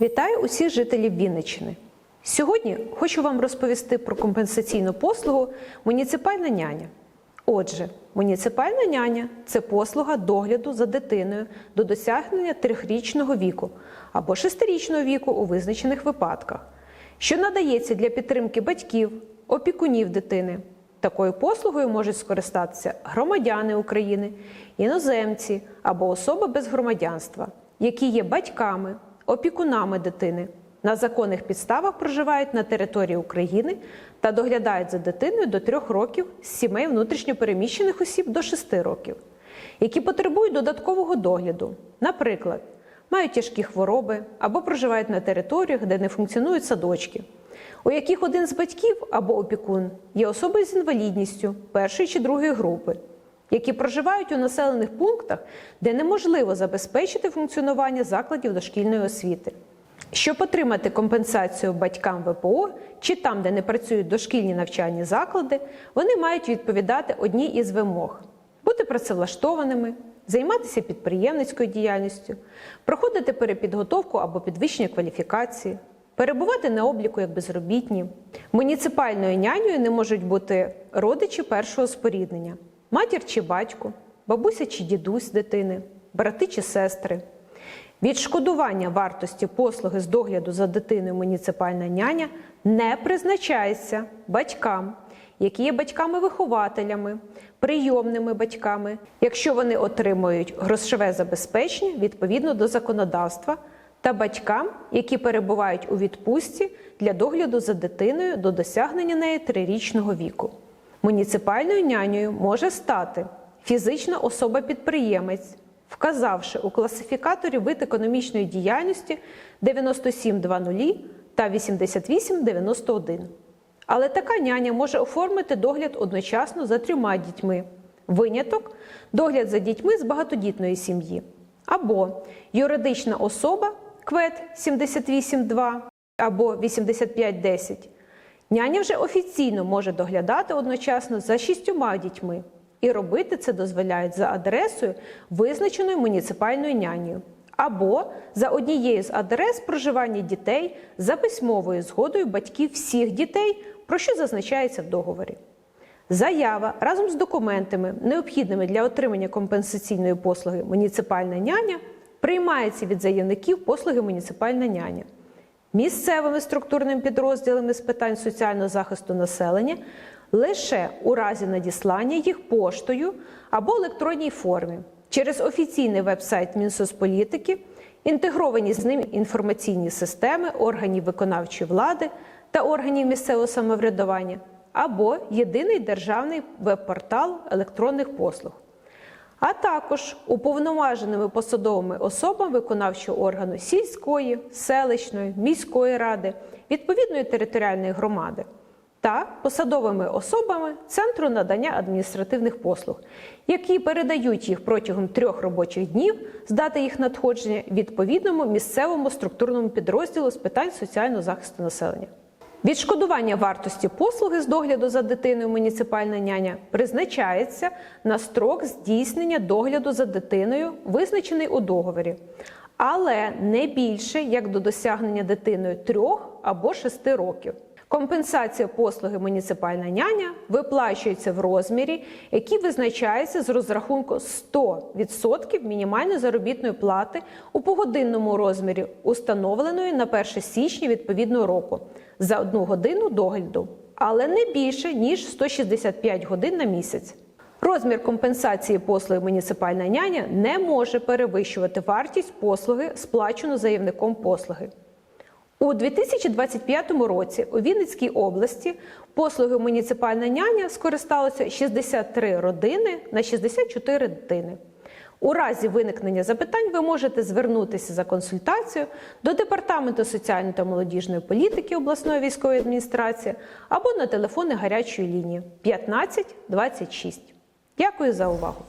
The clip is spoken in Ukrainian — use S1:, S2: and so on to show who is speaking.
S1: Вітаю усіх жителів Вінниччини. Сьогодні хочу вам розповісти про компенсаційну послугу муніципальна няня. Отже, муніципальна няня це послуга догляду за дитиною до досягнення трьохрічного віку або шестирічного віку у визначених випадках, що надається для підтримки батьків, опікунів дитини. Такою послугою можуть скористатися громадяни України, іноземці або особи без громадянства, які є батьками, опікунами дитини, на законних підставах проживають на території України та доглядають за дитиною до 3 років з сімей внутрішньопереміщених осіб до 6 років, які потребують додаткового догляду, наприклад, мають тяжкі хвороби або проживають на територіях, де не функціонують садочки, у яких один з батьків або опікун є особою з інвалідністю першої чи другої групи, які проживають у населених пунктах, де неможливо забезпечити функціонування закладів дошкільної освіти. Щоб отримати компенсацію батькам ВПО чи там, де не працюють дошкільні навчальні заклади, вони мають відповідати одній із вимог: бути працевлаштованими, займатися підприємницькою діяльністю, проходити перепідготовку або підвищення кваліфікації, перебувати на обліку як безробітні. Муніципальною нянею не можуть бути родичі першого споріднення, матір чи батько, бабуся чи дідусь дитини, брати чи сестри. Відшкодування вартості послуги з догляду за дитиною муніципальна няня не призначається батькам, які є батьками-вихователями, прийомними батьками, якщо вони отримують грошове забезпечення відповідно до законодавства, та батькам, які перебувають у відпустці для догляду за дитиною до досягнення неї трирічного віку. Муніципальною нянею може стати фізична особа-підприємець вказавши у класифікаторі вид економічної діяльності 9720 та 8891. Але така няня може оформити догляд одночасно за трьома дітьми. Виняток догляд за дітьми з багатодітної сім'ї. Або юридична особа КВЕД 782 або 8510. Няня вже офіційно може доглядати одночасно за шістьома дітьми. І робити це дозволяють за адресою, визначеною муніципальною нянею, або за однією з адрес проживання дітей за письмовою згодою батьків всіх дітей, про що зазначається в договорі. Заява разом з документами, необхідними для отримання компенсаційної послуги муніципальна няня, приймається від заявників послуги муніципальна няня. Місцевими структурними підрозділами з питань соціального захисту населення лише у разі надіслання їх поштою або електронній формі через офіційний веб-сайт Мінсоцполітики, інтегровані з ним інформаційні системи органів виконавчої влади та органів місцевого самоврядування, або єдиний державний веб-портал електронних послуг. А також уповноваженими посадовими особами виконавчого органу сільської, селищної, міської ради, відповідної територіальної громади та посадовими особами Центру надання адміністративних послуг, які передають їх протягом трьох робочих днів з дати їх надходження відповідному місцевому структурному підрозділу з питань соціального захисту населення. Відшкодування вартості послуги з догляду за дитиною муніципальна няня призначається на строк здійснення догляду за дитиною, визначений у договорі, але не більше як до досягнення дитиною трьох або шести років. Компенсація послуги муніципальна няня виплачується в розмірі, який визначається з розрахунку 100% мінімальної заробітної плати у погодинному розмірі, установленої на 1 січня відповідного року за одну годину догляду, але не більше ніж 165 годин на місяць. Розмір компенсації послуги муніципальна няня не може перевищувати вартість послуги, сплачену заявником послуги. У 2025 році у Вінницькій області послуги муніципальна няня скористалося 63 родини на 64 дитини. У разі виникнення запитань ви можете звернутися за консультацією до Департаменту соціальної та молодіжної політики обласної військової адміністрації або на телефони гарячої лінії 15 26. Дякую за увагу!